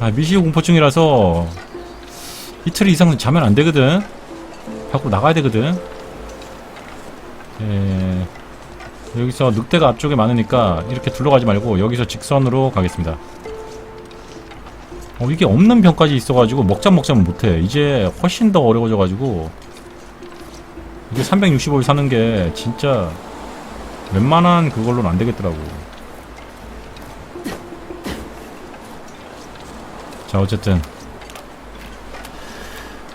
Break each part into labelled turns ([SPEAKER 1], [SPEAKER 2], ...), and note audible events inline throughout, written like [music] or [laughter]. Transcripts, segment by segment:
[SPEAKER 1] 아 미시 공포증이라서 이틀 이상 자면 안 되거든. 밖으로 나가야 되거든. 예. 여기서 늑대가 앞쪽에 많으니까 이렇게 둘러가지 말고 여기서 직선으로 가겠습니다. 어 이게 없는 병까지 있어가지고 먹자먹자면 못해. 이제 훨씬 더 어려워져가지고 이게 365일 사는 게 진짜 웬만한 그걸로는 안 되겠더라고. 자 어쨌든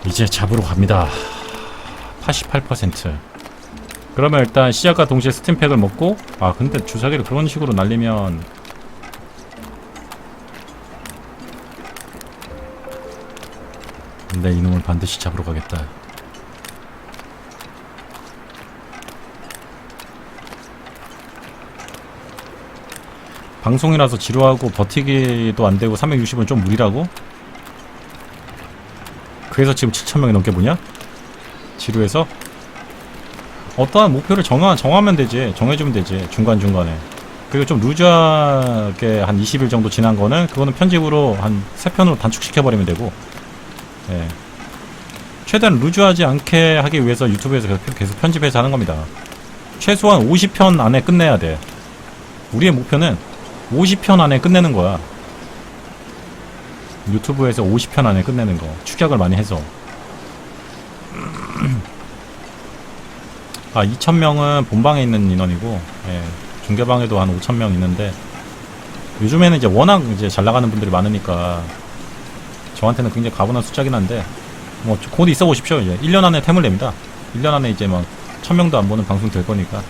[SPEAKER 1] 이제 잡으러 갑니다. 88% 그러면 일단 시작과 동시에 스팀팩을 먹고 아 근데 주사기를 그런 식으로 날리면 근데 이놈을 반드시 잡으러 가겠다 방송이라서 지루하고 버티기도 안 되고 360은 좀 무리라고? 그래서 지금 7천명이 넘게 보냐? 지루해서? 어떠한 목표를 정하, 정하면 되지. 정해주면 되지. 중간중간에. 그리고 좀 루즈하게 한 20일 정도 지난 거는 그거는 편집으로 한 3편으로 단축시켜버리면 되고. 예. 최대한 루즈하지 않게 하기 위해서 유튜브에서 계속, 계속 편집해서 하는 겁니다. 최소한 50편 안에 끝내야 돼. 우리의 목표는 50편 안에 끝내는 거야. 유튜브에서 50편 안에 끝내는 거. 축약을 많이 해서. [clears throat] 아, 2,000명은 본방에 있는 인원이고, 예, 중계방에도 한 5,000명 있는데, 요즘에는 이제 워낙 이제 잘 나가는 분들이 많으니까, 저한테는 굉장히 가분한 숫자긴 한데, 뭐, 곧 있어 보십시오, 이제. 1년 안에 템을 냅니다. 1년 안에 이제 막, 1000명도 안 보는 방송 될 거니까.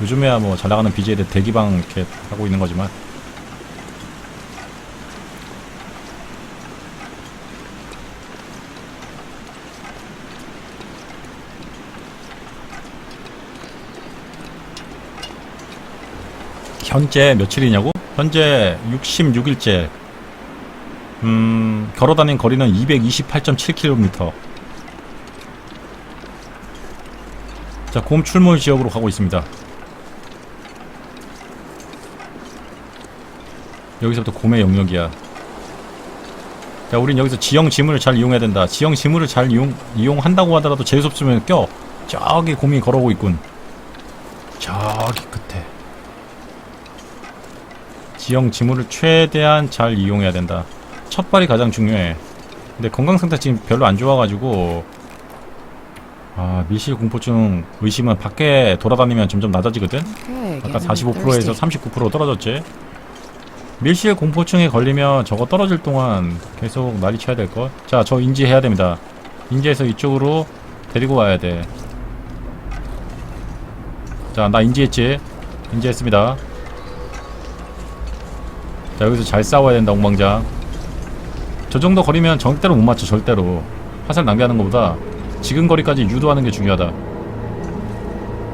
[SPEAKER 1] 요즘에야 뭐 잘 나가는 BJ들 대기방 이렇게 하고 있는 거지만 현재 며칠이냐고? 현재 66일째 음 걸어다닌 거리는 228.7km 자, 곰 출몰 지역으로 가고 있습니다. 여기서부터 곰의 영역이야. 자, 우린 여기서 지형 지물을 잘 이용해야 된다. 지형 지물을 잘 이용, 이용한다고 하더라도 재수없으면 껴. 저기 곰이 걸어오고 있군. 저기 끝에. 지형 지물을 최대한 잘 이용해야 된다. 첫 발이 가장 중요해. 근데 건강 상태 지금 별로 안 좋아가지고 아 밀실 공포증 의심은 밖에 돌아다니면 점점 낮아지거든. 아까
[SPEAKER 2] getting
[SPEAKER 1] 45%에서
[SPEAKER 2] thirsty.
[SPEAKER 1] 39% 떨어졌지. 밀실 공포증에 걸리면 저거 떨어질 동안 계속 난리 쳐야 될 것. 자, 저 인지해야 됩니다. 인지해서 이쪽으로 데리고 와야 돼. 자, 나 인지했지? 인지했습니다. 자, 여기서 잘 싸워야 된다, 옹방장. 저 정도 거리면 절대로 못 맞춰, 절대로. 화살 낭비하는 것보다 지금 거리까지 유도하는 게 중요하다.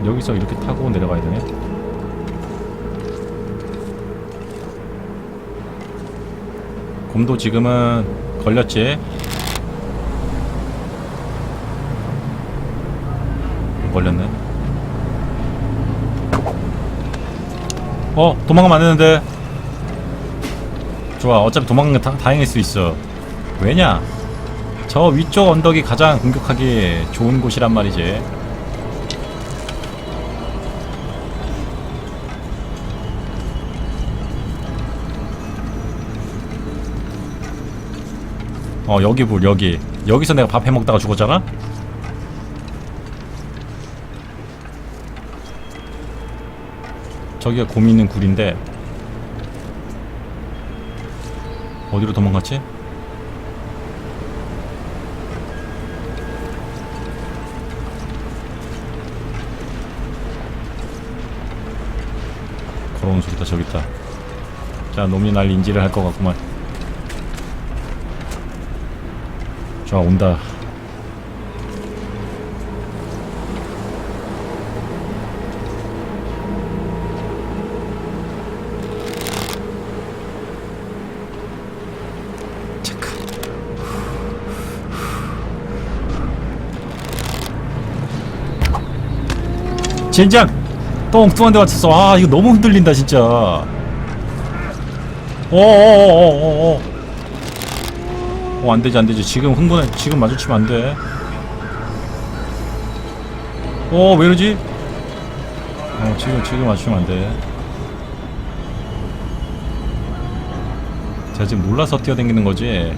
[SPEAKER 1] 여기서 이렇게 타고 내려가야 되네. 곰도 지금은 걸렸지. 안 걸렸네. 어, 도망가면 안 되는데. 좋아, 어차피 도망간 게 다, 다행일 수 있어. 왜냐? 저 위쪽 언덕이 가장 공격하기 좋은 곳이란 말이지. 어 여기 불 여기 여기서 내가 밥 해먹다가 죽었잖아? 저기가 곰이 있는 굴인데 어디로 도망갔지? 걸어오는 소리다 저기 있다 자 놈이 날 인지를 할 것 같구만 자 온다. 젠장! 똥뚱한 데 맞췄어 아 이거 너무 흔들린다 진짜. 어어어어어어 어 안되지 안되지. 지금 흥분해. 지금 마주치면 안돼. 어 왜이러지? 어 지금 지금 마주치면 안돼. 제가 지금 놀라서 뛰어다니는 거지.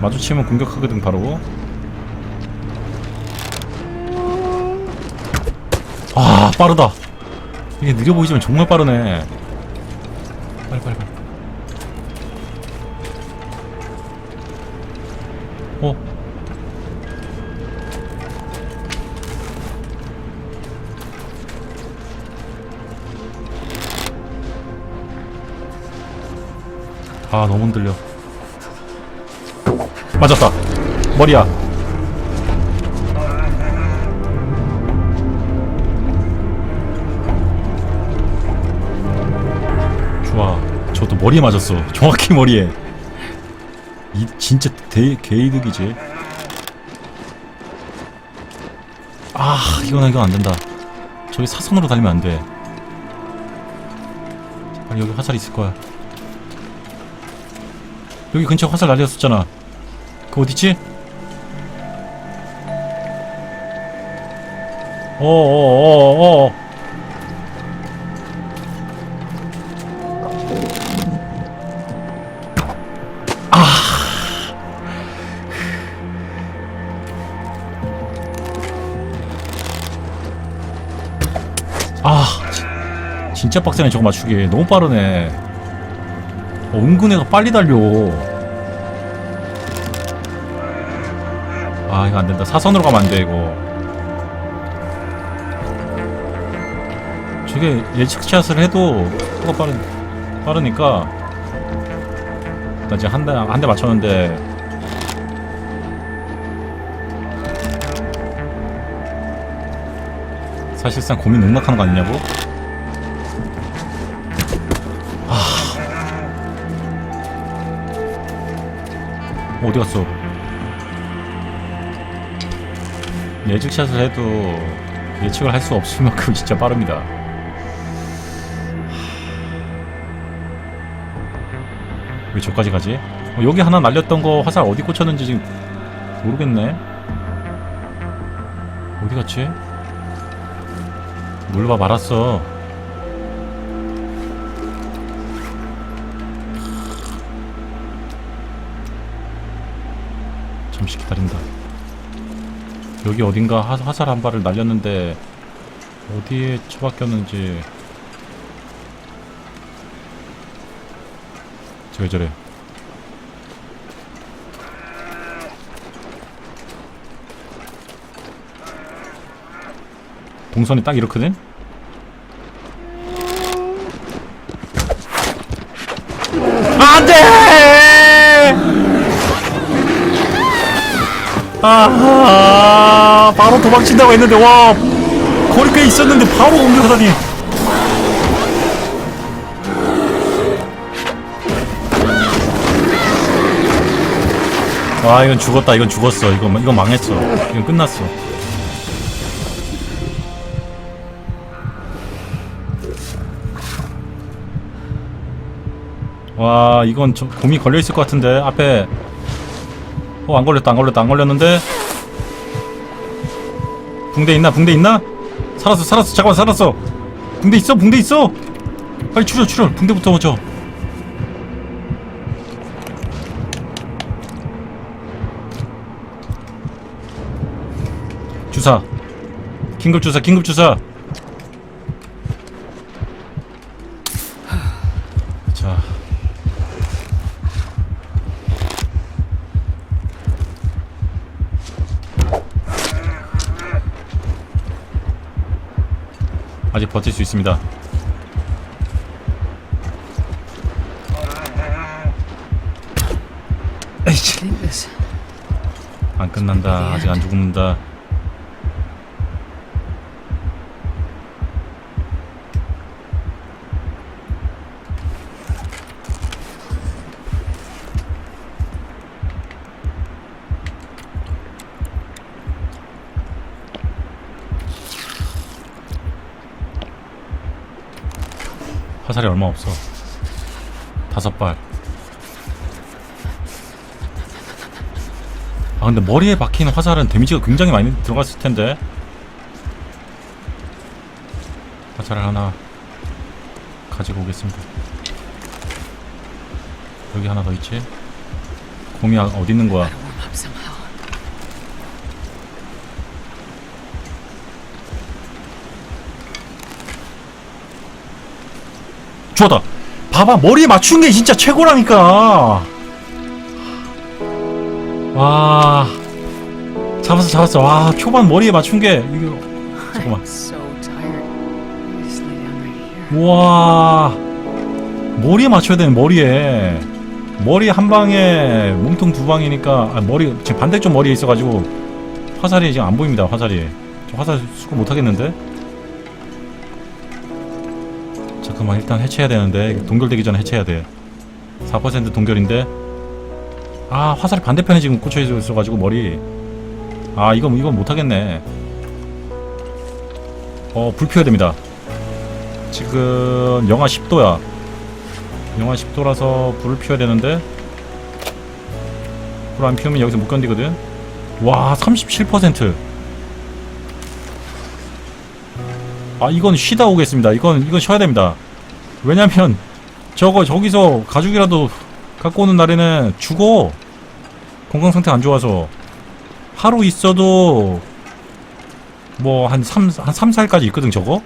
[SPEAKER 1] 마주치면 공격하거든 바로. 아 빠르다. 이게 느려 보이지만 정말 빠르네. 빨리 빨리 빨리 어? 아 너무 흔들려. 맞았다. 머리야. 좋아. 저도 머리에 맞았어. 정확히 머리에 이 진짜 대, 개이득이지 아 이건 이건 안된다. 저기 사선으로 달리면 안돼. 아니 여기 화살 있을 거야. 여기 근처 화살 날렸었잖아. 그 어딨지? 어어어어 아 진- 진짜 빡세네 저거 맞추기 너무 빠르네. 어, 은근 애가 빨리 달려. 아 이거 안된다. 사선으로 가면 안돼 이거. 저게 예측샷을 해도 뭐가 빠른 빠르니까. 나 지금 한 대 한 대 맞췄는데. 사실상 고민 농락하는 거 아니냐고? 어디 갔어? 예측샷을 해도 예측을 할 수 없을 만큼 [laughs] 진짜 빠릅니다. 왜 저까지 가지? 어, 여기 하나 날렸던 거 화살 어디 꽂혔는지 지금 모르겠네. 어디 갔지? 물봐 말았어. 잠시 기다린다. 여기 어딘가 화, 화살 한 발을 날렸는데 어디에 처박혔는지 저왜 저래 동선이 딱 이렇거든? 안돼! 아, 바로 도망친다고 했는데 와 거리 꽤 있었는데 바로 공격하다니. 와 이건 죽었다 이건 죽었어 이거 이건 망했어 이건 끝났어. 와 이건 저 곰이 걸려 있을 것 같은데 앞에 어 안 걸렸다 안 걸렸다 안 걸렸는데. 붕대 있나 붕대 있나? 살았어 살았어. 잠깐만 살았어. 붕대 있어 붕대 있어. 빨리 출혈 출혈. 붕대부터 먼저 주사. 긴급 주사 긴급 주사 아직 버틸 수 있습니다. 에이씨, 안 끝난다. 아직 안 죽는다. 화살이 얼마 없어. 다섯 발. 아 근데 머리에 박힌 화살은 데미지가 굉장히 많이 들어갔을 텐데 화살을 하나 가지고 오겠습니다 여기 하나 더 있지 곰이 아- 어디 있는 거야 좋다. 봐봐 머리에 맞춘 게 진짜 최고라니까. 와. 잡았어 잡았어. 와 초반 머리에 맞춘 게 이거. 잠깐만. 우와. 머리에 맞춰야 되는 머리에. 머리 한 방에 몸통 두 방이니까 아, 머리 지금 반대쪽 머리에 있어가지고 화살이 지금 안 보입니다 화살이. 저 화살 수거 못 하겠는데 잠깐만 일단 해체해야 되는데 동결되기 전에 해체해야 돼 4% 동결인데 아 화살이 반대편에 지금 꽂혀 있어가지고 머리 아 이거 이거 못 하겠네 어 불 피워야 됩니다 지금 영하 10도야. 영하 10도라서 불을 피워야 되는데 불 안 피우면 여기서 못 견디거든. 와, 37%. 아, 이건 쉬다 오겠습니다. 이건 이건 쉬어야 됩니다. 왜냐면 저거 저기서 가죽이라도 갖고 오는 날에는 죽어. 건강 상태 안 좋아서 하루 있어도 뭐 한 3, 한 3, 4일까지 있거든 저거?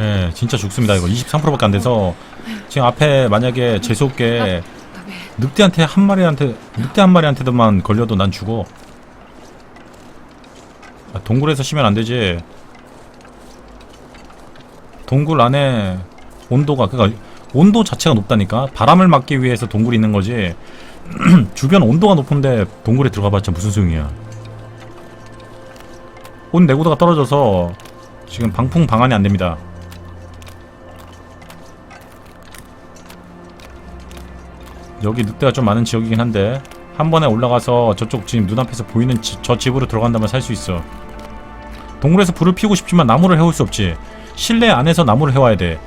[SPEAKER 1] 예, 진짜 죽습니다. 이거 23%밖에 안 돼서 지금 앞에 만약에 재수없게
[SPEAKER 2] Okay.
[SPEAKER 1] 늑대한테 한 마리한테 늑대 한 마리한테도만 걸려도 난 죽어. 아, 동굴에서 쉬면 안 되지. 동굴 안에 온도가 그니까 온도 자체가 높다니까 바람을 막기 위해서 동굴이 있는 거지. [clears throat] 주변 온도가 높은데 동굴에 들어가봤자 무슨 소용이야. 온 내구도가 떨어져서 지금 방풍 방안이 안 됩니다. 여기 늑대가 좀 많은 지역이긴 한데 한 번에 올라가서 저쪽 지금 눈앞에서 보이는 지- 저 집으로 들어간다면 살 수 있어. 동굴에서 불을 피우고 싶지만 나무를 해올 수 없지. 실내 안에서 나무를 해와야 돼.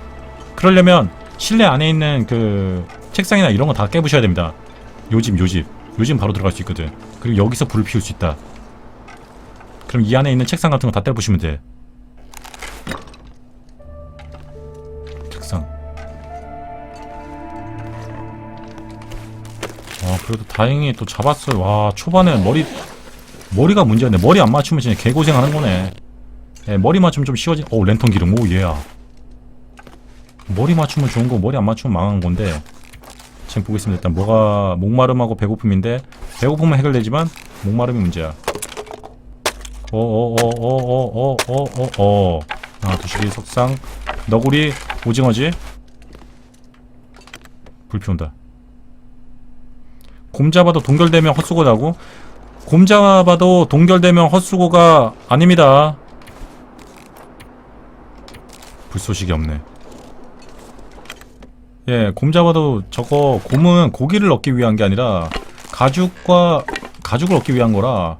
[SPEAKER 1] 그러려면 실내 안에 있는 그 책상이나 이런 거 다 깨부셔야 됩니다. 요집 요집 요집 바로 들어갈 수 있거든. 그리고 여기서 불을 피울 수 있다. 그럼 이 안에 있는 책상 같은 거 다 때려부시면 돼. 책상. 와 그래도 다행히 또 잡았어요. 와 초반에 머리 머리가 문제였네. 머리 안 맞추면 진짜 개고생하는 거네. 예, 머리 맞추면 좀 쉬워지. 오 랜턴 기름. 오 얘야. 머리 맞추면 좋은 거 머리 안 맞추면 망한 건데. 지금 보겠습니다. 일단 뭐가 목마름하고 배고픔인데 배고픔은 해결되지만 목마름이 문제야. 어어어어어어어어 하나 두시기 석상 너구리 오징어지 불 피운다. 곰 잡아도 동결되면 헛수고라고? 곰 잡아도 동결되면 헛수고가 아닙니다. 불쏘시기 없네. 예, 곰 잡아도 저거 곰은 고기를 얻기 위한 게 아니라 가죽과 가죽을 얻기 위한 거라.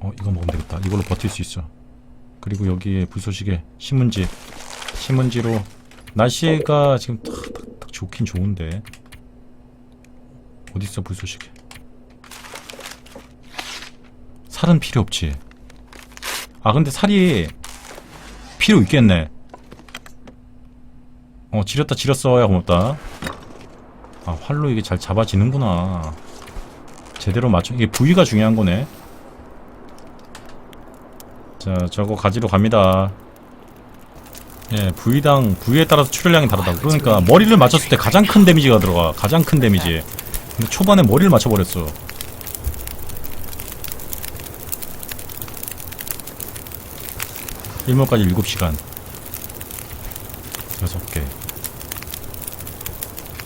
[SPEAKER 1] 어, 이거 먹으면 되겠다. 이걸로 버틸 수 있어. 그리고 여기에 불쏘시개 신문지 신문지로 날씨가 지금 딱 좋긴 좋은데 어딨어 불쏘시개 살은 필요 없지 아 근데 살이 필요 있겠네. 어 지렸다 지렸어 야 고맙다. 아 활로 이게 잘 잡아지는구나. 제대로 맞춰 이게 부위가 중요한 거네. 자 저거 가지러 갑니다. 예 부위당 부위에 따라서 출혈량이 다르다고. 그러니까 머리를 맞췄을 때 가장 큰 데미지가 들어가. 가장 큰 데미지. 근데 초반에 머리를 맞춰버렸어 일몰까지 7시간 6개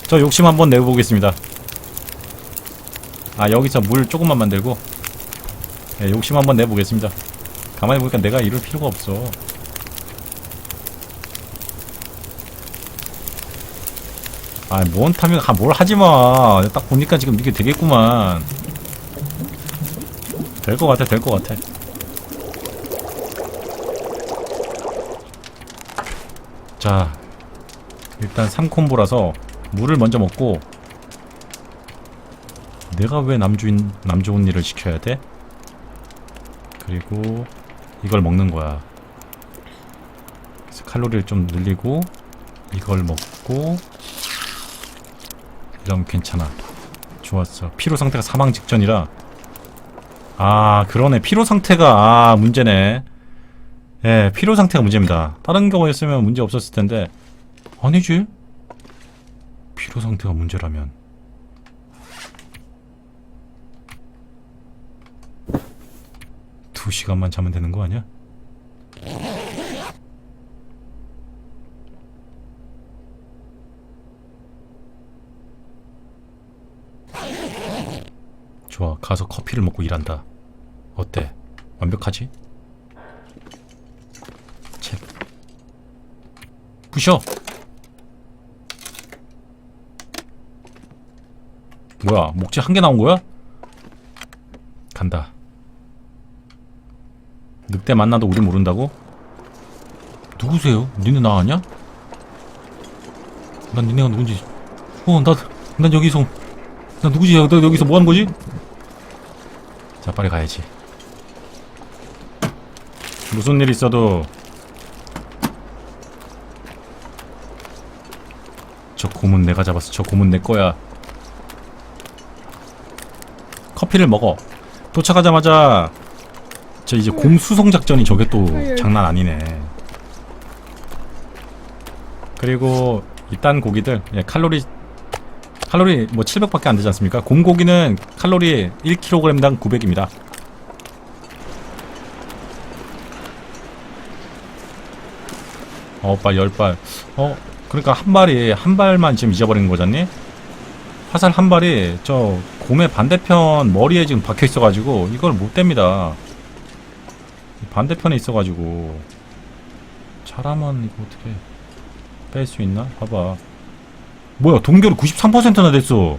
[SPEAKER 1] 저 욕심 한번 내보겠습니다 아 여기서 물 조금만 만들고 예, 욕심 한번 내보겠습니다 가만히 보니까 내가 이럴 필요가 없어 아, 뭔 타면 아, 뭘 하지 마. 딱 보니까 지금 이게 되겠구만. 될 것 같아, 될 것 같아. 자, 일단 3콤보라서 물을 먼저 먹고 내가 왜 남주인 남 좋은 일을 시켜야 돼? 그리고 이걸 먹는 거야. 그래서 칼로리를 좀 늘리고 이걸 먹고 이러면 괜찮아. 좋았어. 피로 상태가 사망 직전이라 아 그러네 피로 상태가 아 문제네. 예, 피로 상태가 문제입니다. 다른 경우였으면 문제 없었을 텐데 아니지? 피로 상태가 문제라면 두 시간만 자면 되는 거 아니야? 좋아, 가서 커피를 먹고 일한다. 어때? 완벽하지? 책. 부셔! 뭐야, 목재 한 개 나온 거야? 간다. 늑대 만나도 우리 모른다고? 누구세요? 니네 나 아냐? 난 니네가 누군지. 어, 나, 난 여기서, 나 누구지? 너 여기서 뭐 하는 거지? 자, 빨리 가야지. 무슨 일 있어도 저 곰은 내가 잡았어. 저 곰은 내 거야. 커피를 먹어. 도착하자마자 저 이제 곰 수송 작전이 저게 또 장난 아니네. 그리고 이딴 고기들 예, 칼로리 칼로리 뭐 700밖에 안 되지 않습니까? 곰 고기는 칼로리 1kg당 900입니다. 어, 발, 열 발. 어, 그러니까 한 발이, 한 발만 지금 잊어버린 거잖니? 화살 한 발이 저 곰의 반대편 머리에 지금 박혀 있어가지고 이걸 못 뗍니다. 반대편에 있어가지고 잘하면 이거 어떻게 뺄 수 있나? 봐봐. 뭐야, 동결이 93%나 됐어.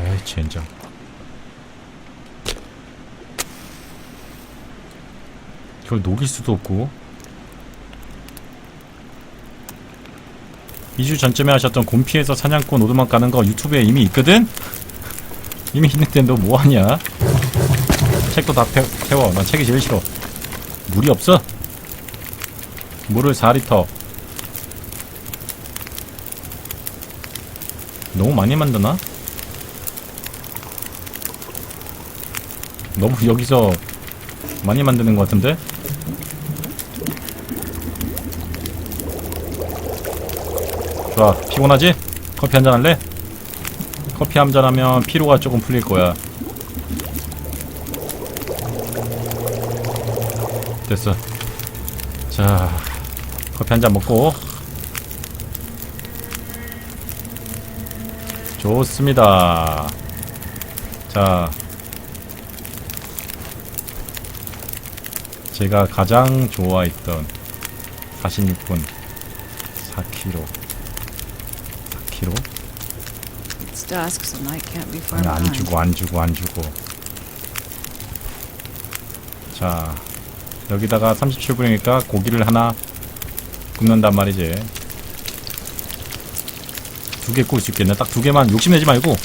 [SPEAKER 1] 에이, 젠장. 이걸 녹일 수도 없고 2주 전쯤에 하셨던 곰피에서 사냥꾼 오두막 가는 거 유튜브에 이미 있거든? 이미 있는데 너 뭐하냐? 책도 다 태, 태워 난 책이 제일 싫어 물이 없어? 물을 4리터 너무 많이 만드나? 너무 여기서 많이 만드는 것 같은데? 좋아. 피곤하지? 커피 한잔 할래? 커피 한 잔 하면 피로가 조금 풀릴 거야. 됐어. 자 커피 한 잔 먹고. 좋습니다. 자. 제가 가장 좋아했던 46분 4kg 4kg?
[SPEAKER 2] It's dusk, so night can't be far
[SPEAKER 1] 아니, 안
[SPEAKER 2] behind.
[SPEAKER 1] 주고 안 주고 안 주고. 자 여기다가 37분이니까 고기를 하나 굽는단 말이지. 두 개 구울 수 있겠네. 딱 두 개만 욕심내지 말고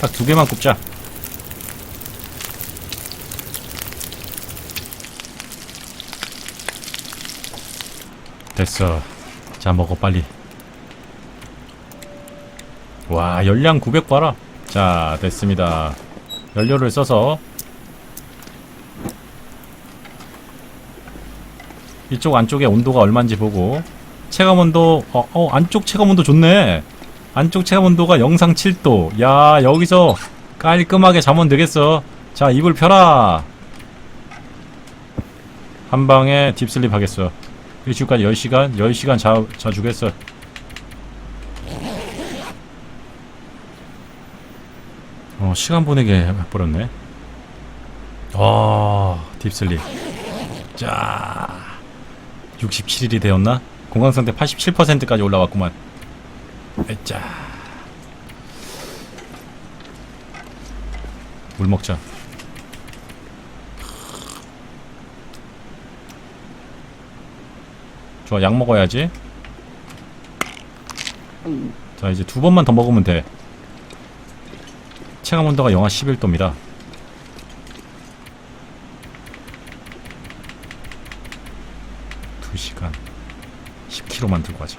[SPEAKER 1] 딱 두 개만 굽자. 됐어. 자 먹어 빨리 와 열량 900 봐라. 자 됐습니다. 연료를 써서 이쪽 안쪽에 온도가 얼마인지 보고. 체감 온도 어, 어 안쪽 체감 온도 좋네. 안쪽 체감 온도가 영상 7도. 야 여기서 깔끔하게 자면 되겠어. 자 이불 펴라. 한방에 딥슬립 하겠어. 일주일까지 10시간 10시간 자, 자주겠어 시간 보내게 해버렸네. 아, 딥슬립. 자, 67일이 되었나? 공강 상태 87%까지 올라왔구만. 자, 물 먹자. 좋아, 약 먹어야지. 자 이제 두 번만 더 먹으면 돼 체감 온도가 영하 11도입니다 두시간 10km만 들고 가자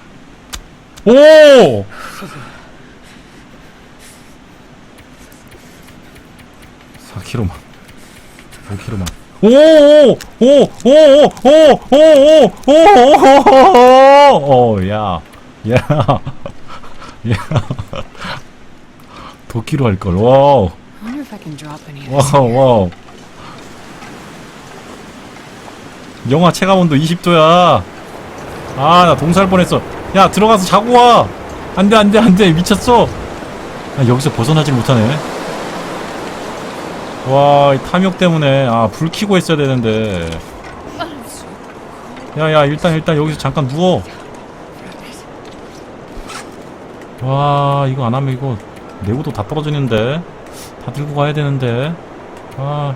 [SPEAKER 1] 오! 4km만 5km만 오오오오오오오오오오야 야, 야, 도끼로 할 걸. 와우,
[SPEAKER 2] I wonder if I of this.
[SPEAKER 1] 와우, 와우. 영하 체감 온도 20도야. 아, 나 동살 뻔했어. 야, 들어가서 자고 와. 안 돼, 안 돼, 안 돼. 미쳤어. 아, 여기서 벗어나질 못하네. 와, 이 탐욕 때문에. 아, 불 켜고 했어야 되는데. 야, 야, 일단, 일단 여기서 잠깐 누워. 와, 이거 안 하면 이거 내구도 다 떨어지는데. 다 들고 가야 되는데. 아.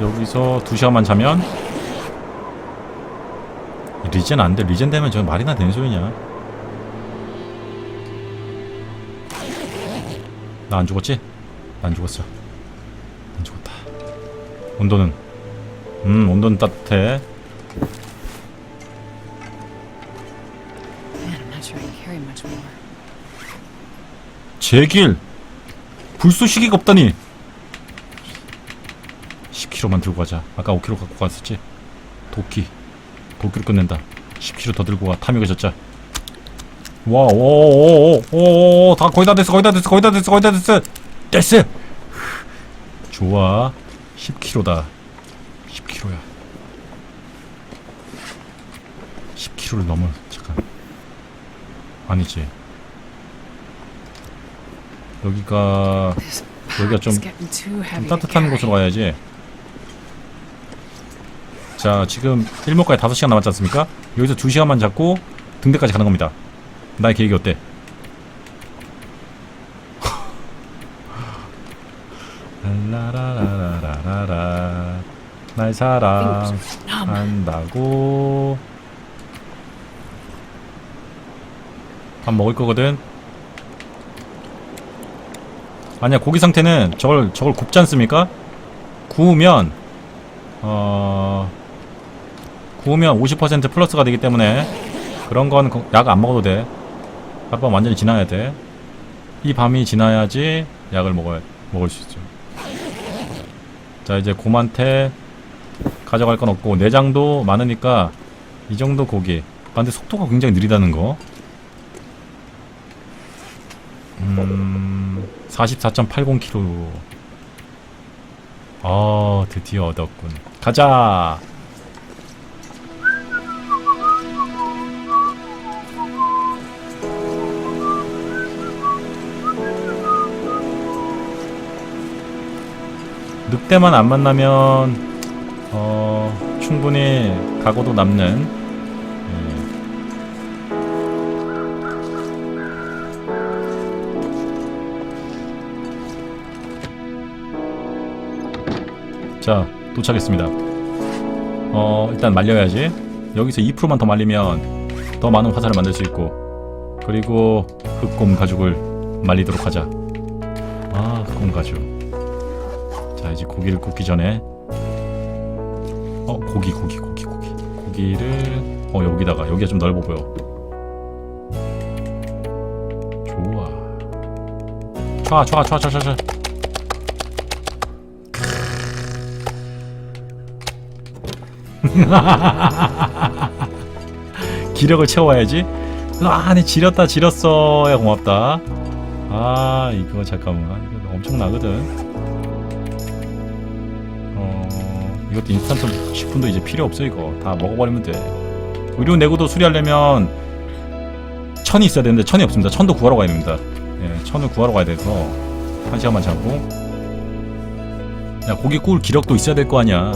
[SPEAKER 1] 여기서 두 시간만 자면 리젠 안 돼. 리젠 되면 저 말이나 되는 소리냐. 나 안 죽었지? 나 안 죽었어. 안 죽었다. 온도는 음, 온도는 따뜻해. 제길. 불쏘시개가 없다니. 10kg만 들고 가자. 아까 5kg 갖고 갔었지? 도끼. 도끼로 끝낸다. 10kg 더 들고 가 탐욕에 젖자. 와오오오오오다 거의 다 됐어 거의 다 됐어 거의 다 됐어 거의 다 됐어. 됐어. 좋아. 10kg다. 10kg야. 10kg를 넘어. 잠깐. 아니지 여기가 여기가 좀, 좀 따뜻한. 곳으로 가야지 자 지금 일목까지 5시간 남았지 않습니까? 여기서 2시간만 잡고 등대까지 가는 겁니다 나의 계획이 어때? 라라라라라라 날 사랑한다고 밥 먹을 거거든 아니야 고기 상태는 저걸 저걸 굽지 않습니까? 구우면 어 구우면 50% 플러스가 되기 때문에 그런 건 약 안 먹어도 돼. 밥밤 완전히 지나야 돼. 이 밤이 지나야지 약을 먹어야 먹을 수 있죠. 자 이제 곰한테 가져갈 건 없고 내장도 많으니까 이 정도 고기. 아, 근데 속도가 굉장히 느리다는 거. 음, 44.80km. 아, 드디어 얻었군. 가자! 늑대만 안 만나면, 어, 충분히 각오도 남는, 자 도착했습니다. 어 일단 말려야지. 여기서 2%만 더 말리면 더 많은 화살을 만들 수 있고 그리고 흑곰 가죽을 말리도록 하자. 아 흑곰 가죽. 자 이제 고기를 굽기 전에 어 고기 고기 고기 고기. 고기를 어 여기다가. 여기가 좀 넓어 보여. 좋아. 좋아 좋아 좋 [laughs] 기력을 채워야지. 아, 아니 지렸다 지렸어 야 고맙다. 아 이거 잠깐만 이거 엄청나거든. 어 이것도 인스턴트 식품도 이제 필요 없어 이거 다 먹어버리면 돼. 의료 내구도 수리하려면 천이 있어야 되는데 천이 없습니다. 천도 구하러 가야 됩니다. 예, 천을 구하러 가야 돼서 한 시간만 자고. 야 고기 구울 기력도 있어야 될 거 아니야.